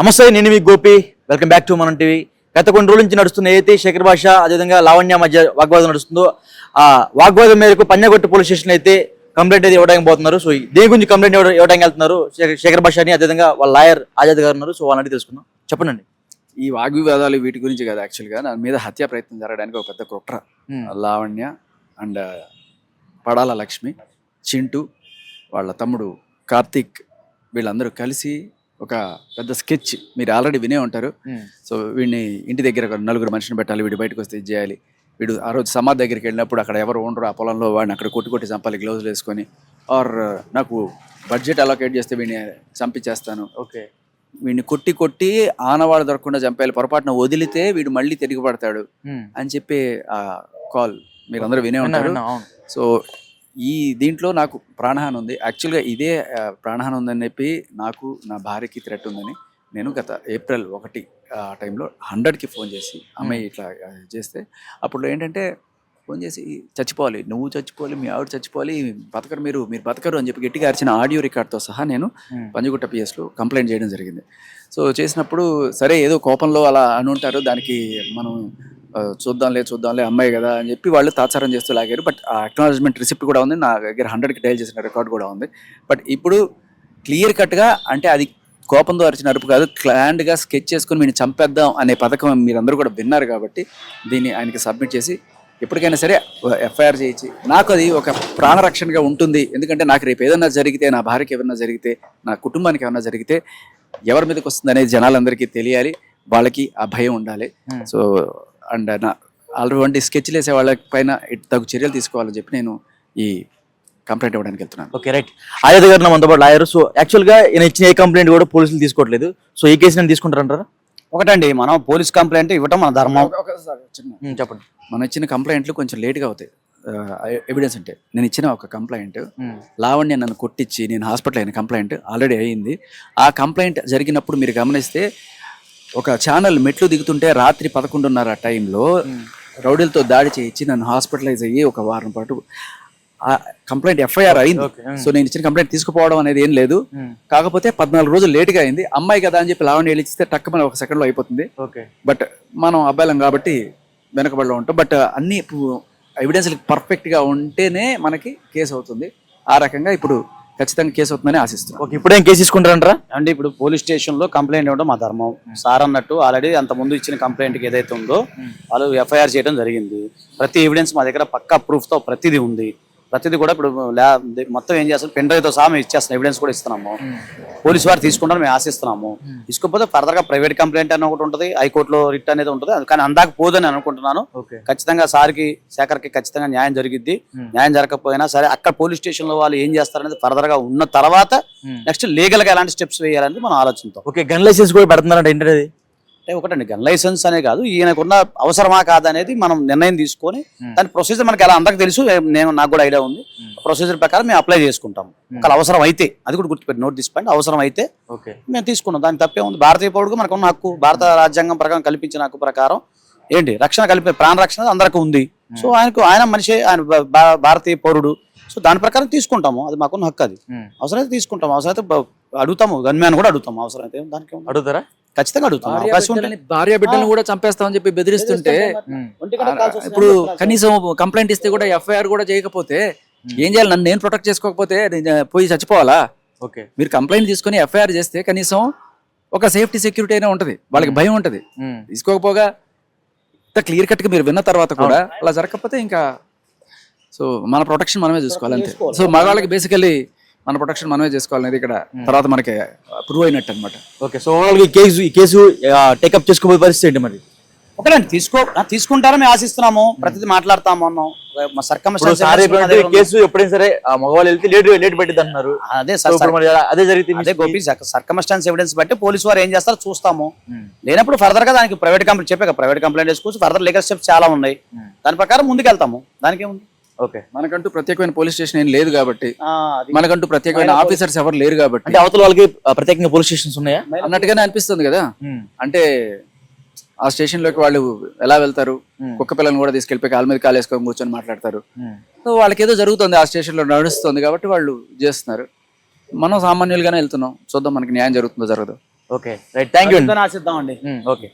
నమస్తే నేను మీ Gopi. Welcome back to Manam TV గత కొన్ని రోజుల నుంచి నడుస్తున్న ఏదైతే శేఖర్ భాష అదేవిధంగా లావణ్య మధ్య వాగ్వాదం నడుస్తుందో ఆ వాగ్వాదం మేరకు పంజాగొట్టు పోలీస్ స్టేషన్ అయితే కంప్లైంట్ అయితే ఇవ్వడానికి పోతున్నారు. సో దేని గురించి కంప్లైంట్ ఇవ్వడం ఇవ్వడానికి వెళ్తున్నారు శేఖర్- భాష అని అదేవిధంగా వాళ్ళ లాయర్ ఆజాద్ గారు ఉన్నారు. సో వాళ్ళని తెలుసుకుందాం. చెప్పండి ఈ వాగ్వివాదాలు వీటి గురించి కాదు యాక్చువల్గా నా మీద హత్యా ప్రయత్నం జరగడానికి ఒక పెద్ద కుట్ర. లావణ్య అండ్ పడాల లక్ష్మి చింటూ వాళ్ళ తమ్ముడు కార్తీక్ వీళ్ళందరూ కలిసి ఒక పెద్ద స్కెచ్ మీరు ఆల్రెడీ వినే ఉంటారు. సో వీడిని ఇంటి దగ్గర ఒక నలుగురు మనిషిని పెట్టాలి వీడు బయటకు వస్తే ఇది చేయాలి. వీడు ఆ రోజు సమాధి దగ్గరికి వెళ్ళినప్పుడు అక్కడ ఎవరు ఉండరు ఆ పొలంలో వాడిని అక్కడ కొట్టి కొట్టి చంపాలి గ్లౌజులు వేసుకొని. ఆర్ నాకు బడ్జెట్ అలొకేట్ చేస్తే వీడిని చంపించేస్తాను ఓకే. వీడిని కొట్టి కొట్టి ఆనవాళ్ళు దొరకకుండా చంపేయాలి పొరపాటున వదిలితే వీడు మళ్ళీ తిరిగి పడతాడు అని చెప్పి ఆ కాల్ మీరు అందరూ వినే ఉంటారు. సో ఈ దీంట్లో నాకు ప్రాణహాని ఉంది. యాక్చువల్గా ఇదే ప్రాణహాని ఉందని చెప్పి నాకు నా భార్యకి థ్రెట్ ఉందని నేను గత ఏప్రిల్ ఒకటి ఆ టైంలో హండ్రెడ్కి ఫోన్ చేసి అమ్మాయి ఇట్లా ఆ, చేస్తే అప్పుడు ఏంటంటే ఫోన్ చేసి చచ్చిపోవాలి నువ్వు చచ్చిపోవాలి మీ ఆవిడ చచ్చిపోవాలి బతకరు మీరు మీరు బతకరు అని చెప్పి గట్టిగా అరిచిన ఆడియో రికార్డ్తో సహా నేను పంజగుట్ట పిఎస్లో కంప్లైంట్ చేయడం జరిగింది. సో చేసినప్పుడు సరే ఏదో కోపంలో అలా అని ఉంటారు దానికి మనం చూద్దాంలే చూద్దాంలే అమ్మాయి కదా అని చెప్పి వాళ్ళు తాత్సారం చేస్తూ లాగారు. బట్ ఆ అక్నాలజ్మెంట్ రిసిప్ట్ కూడా ఉంది నా దగ్గర హండ్రెడ్కి డైల్ చేసిన రికార్డ్ కూడా ఉంది. బట్ ఇప్పుడు క్లియర్ కట్గా అంటే అది కోపంతో అరిచిన అరుపు కాదు క్లాండ్గా స్కెచ్ చేసుకుని మీరు చంపేద్దాం అనే పథకం మీరందరూ కూడా విన్నారు కాబట్టి దీన్ని ఆయనకి సబ్మిట్ చేసి ఎప్పటికైనా సరే ఎఫ్ఐఆర్ చేయించి నాకు అది ఒక ప్రాణరక్షణగా ఉంటుంది. ఎందుకంటే నాకు రేపు ఏదైనా జరిగితే నా భార్యకి ఏదైనా జరిగితే నా కుటుంబానికి ఏమైనా జరిగితే ఎవరి మీదకి వస్తుంది అనేది జనాలందరికీ తెలియాలి. వాళ్ళకి ఆ భయం ఉండాలి. సో అండ్ నా అటువంటి స్కెచ్లు వేసే వాళ్ళ పైన తగు చర్యలు తీసుకోవాలని చెప్పి నేను ఈ కంప్లైంట్ ఇవ్వడానికి వెళ్తున్నాను. Okay right. ఆజాద్ గారు నా మనతో పాటు లాయర్ సో యాక్చువల్గా ఈయన ఇచ్చిన ఏ కంప్లైంట్ కూడా పోలీసులు తీసుకోవట్లేదు. సో ఈ కేసు నేను తీసుకుంటారంటారా ఒకటండి మనం పోలీస్ కంప్లైంట్ ఇవ్వటం మన ధర్మం. చెప్పండి. మనం ఇచ్చిన కంప్లైంట్లు కొంచెం లేట్గా అవుతాయి. ఎవిడెన్స్ అంటే. నేను ఇచ్చిన ఒక కంప్లైంట్. లావణ్య నన్ను కొట్టించి నేను హాస్పిటల్ అయిన కంప్లైంట్ ఆల్రెడీ అయ్యింది ఆ కంప్లైంట్ జరిగినప్పుడు మీరు గమనిస్తే ఒక ఛానల్ మెట్లు దిగుతుంటే రాత్రి పదకొండున్నర టైంలో రౌడీలతో దాడి చేయించి నన్ను హాస్పిటలైజ్ అయ్యి ఒక వారం పాటు కంప్లైంట్ ఎఫ్ఐఆర్ అయింది. సో నేను ఇచ్చిన కంప్లైంట్ తీసుకుపోవడం అనేది ఏం లేదు. కాకపోతే పద్నాలుగు రోజులు లేట్గా అయింది. అమ్మాయి కదా అని చెప్పి లావణ్య వెళ్ళి ఇస్తే టక్కుమని ఒక సెకండ్లో అయిపోతుంది. బట్ మనం అబ్బాయిలం కాబట్టి వెనకబడిలో ఉంటాం. బట్ అన్ని ఎవిడెన్స్ పర్ఫెక్ట్గా ఉంటేనే మనకి కేసు అవుతుంది. ఆ రకంగా ఇప్పుడు ఖచ్చితంగా కేసు అవుతుందని ఆశిస్తున్నాం. ఓకే ఇప్పుడేం కేసు తీసుకుంటారంటారా? అంటే ఇప్పుడు పోలీస్ స్టేషన్లో కంప్లైంట్ ఇవ్వడం మా ధర్మం. సార్ అన్నట్టు ఆల్రెడీ అంత ముందు ఇచ్చిన కంప్లైంట్కి ఏదైతే ఉందో వాళ్ళు ఎఫ్ఐఆర్ చేయడం జరిగింది. ప్రతి ఎవిడెన్స్ మా దగ్గర పక్కా ప్రూఫ్తో ప్రతిదీ ఉంది. ప్రతిదీ కూడా ఇప్పుడు మొత్తం ఏం చేస్తాం? పెన్ డ్రైవ్తో సహా మేము ఇచ్చేస్తాం. ఎవిడెన్స్ కూడా ఇస్తున్నాము. పోలీస్ వారు తీసుకుంటారు మేము ఆశిస్తున్నాము. తీసుకోకపోతే ఫర్దర్గా ప్రైవేట్ కంప్లైంట్ అని ఒకటి ఉంటుంది. హైకోర్టులో రిట్ అనేది ఉంటుంది. కానీ అందాక పోదని అనుకుంటున్నాను. ఖచ్చితంగా సార్కి శేఖర్కి ఖచ్చితంగా న్యాయం జరిగిద్ది. న్యాయం జరగకపోయినా సరే అక్కడ పోలీస్ స్టేషన్లో వాళ్ళు ఏం చేస్తారనేది ఫర్దర్గా ఉన్న తర్వాత నెక్స్ట్ లీగల్గా ఎలాంటి స్టెప్స్ వేయాలనేది మనం ఆలోచిస్తాం ఓకే గన్ లైసెన్స్ కూడా పెడుతున్నారంట అంటే ఒకటండి గన్ లైసెన్స్ అనే కాదు ఈయనకున్న అవసరమా కాదనేది మనం నిర్ణయం తీసుకొని దాని ప్రొసీజర్ మనకి ఎలా అందరికి తెలుసు నేను నాకు కూడా ఐడియా ఉంది. ప్రొసీజర్ ప్రకారం మేము అప్లై చేసుకుంటాం. ఒకవేళ అవసరం అయితే అది కూడా గుర్తుపెట్టి నోట్ తీసుకోండి అవసరం అయితే మేము తీసుకున్నాం. దానికి తప్పే ఉంది. భారతీయ పౌరుడికి మనకు ఉన్న హక్కు భారత రాజ్యాంగం ప్రకారం కల్పించిన హక్కు ప్రకారం ఏంటి? రక్షణ కల్పి ప్రాణ రక్షణ అందరికి ఉంది. సో ఆయనకు ఆయన మనిషి ఆయన భారతీయ పౌరుడు. సో దాని ప్రకారం తీసుకుంటాము. అది మాకున్న హక్కు అది. అవసరమైతే తీసుకుంటాం అవసరమైతే అడుగుతాము. గన్మ్యాన్ కూడా అడుగుతాము. అవసరమైతే దానికి? అడుగుతారా? ఖచ్చితంగా అడుగుతాం అవకాశం ఉంటే భార్య బిడ్డలను కూడా చంపేస్తామని చెప్పి బెదిరిస్తుంటే ఇప్పుడు కనీసం కంప్లైంట్ ఇస్తే కూడా ఎఫ్ఐఆర్ కూడా చేయకపోతే ఏం చేయాలి? నన్ను నేను ప్రొటెక్ట్ చేసుకోకపోతే నేను పోయి చచ్చిపోవాలా? ఓకే. మీరు కంప్లైంట్ తీసుకొని ఎఫ్ఐఆర్ చేస్తే కనీసం ఒక సేఫ్టీ సెక్యూరిటీ అయినా ఉంటది. వాళ్ళకి భయం ఉంటది. తీసుకోకపోగా ఇంత క్లియర్ కట్గా మీరు విన్న తర్వాత కూడా అలా జరగకపోతే ఇంకా సో మన ప్రొటెక్షన్ మనమే చూసుకోవాలి అంతే. సో మగవాళ్ళకి బేసికల్లీ మన ప్రొటెక్షన్ మనమే చేసుకోవాలనేది ఇక్కడ తర్వాత మనకి ప్రూవ్ అయినట్టు అనమాట ఓకే సో ఓవరాల్ ఈ కేసు ఈ కేసు టేకప్ చేసుకోబోయే పరిస్థితి ఏంటి మరి? ఒకటండి తీసుకో తీసుకుంటారని మేము ఆశిస్తున్నాము ప్రతిదీ మాట్లాడతాము అన్నాం. కేసు ఎప్పుడైనా సరే ఆ మగవాళ్ళు వెళ్తే లేట్ లేట్ పెట్టింది అంటున్నారు. అదే అదే జరిగితే అదే గోపి సర్కమస్టాన్స్ ఎవిడెన్స్ బట్టి పోలీసు వారు ఏం చేస్తారో చూస్తాము. లేనప్పుడు ఫర్దర్గా దానికి ప్రైవేట్ కంప్లైంట్ చెప్పాక ప్రైవేట్ కంప్లైంట్ చేసుకోవచ్చు ఫర్దర్ లీగల్ స్టెప్స్ చాలా ఉన్నాయి. దాని ప్రకారం ముందుకు వెళ్తాము దానికి ఏముంది? మనకంటూ ప్రత్యేకమైన పోలీస్ స్టేషన్ ఏం లేదు కాబట్టి. మనకంటూ ప్రత్యేకమైన ఆఫీసర్స్ ఎవరు లేరు కాబట్టి. అంటే అవతల వాళ్ళకి ప్రత్యేకంగా పోలీస్ స్టేషన్స్ ఉన్నాయా? అన్నట్టుగానే అనిపిస్తుంది కదా. అంటే ఆ స్టేషన్లోకి వాళ్ళు ఎలా వెళ్తారు? కుక్క పిల్లల్ని కూడా తీసుకెళ్ళిపోయి కాలు మీద కాలు వేసుకొని కూర్చొని మాట్లాడతారు. సో వాళ్ళకి ఏదో జరుగుతుంది ఆ స్టేషన్లో నడుస్తుంది కాబట్టి వాళ్ళు చేస్తున్నారు. మనం సామాన్యులుగానే వెళ్తున్నాం. చూద్దాం మనకి న్యాయం జరుగుతుందో జరగదు. ఓకే. రైట్. థ్యాంక్ యూ అందుకని ఆశిద్దామండి. ఓకే.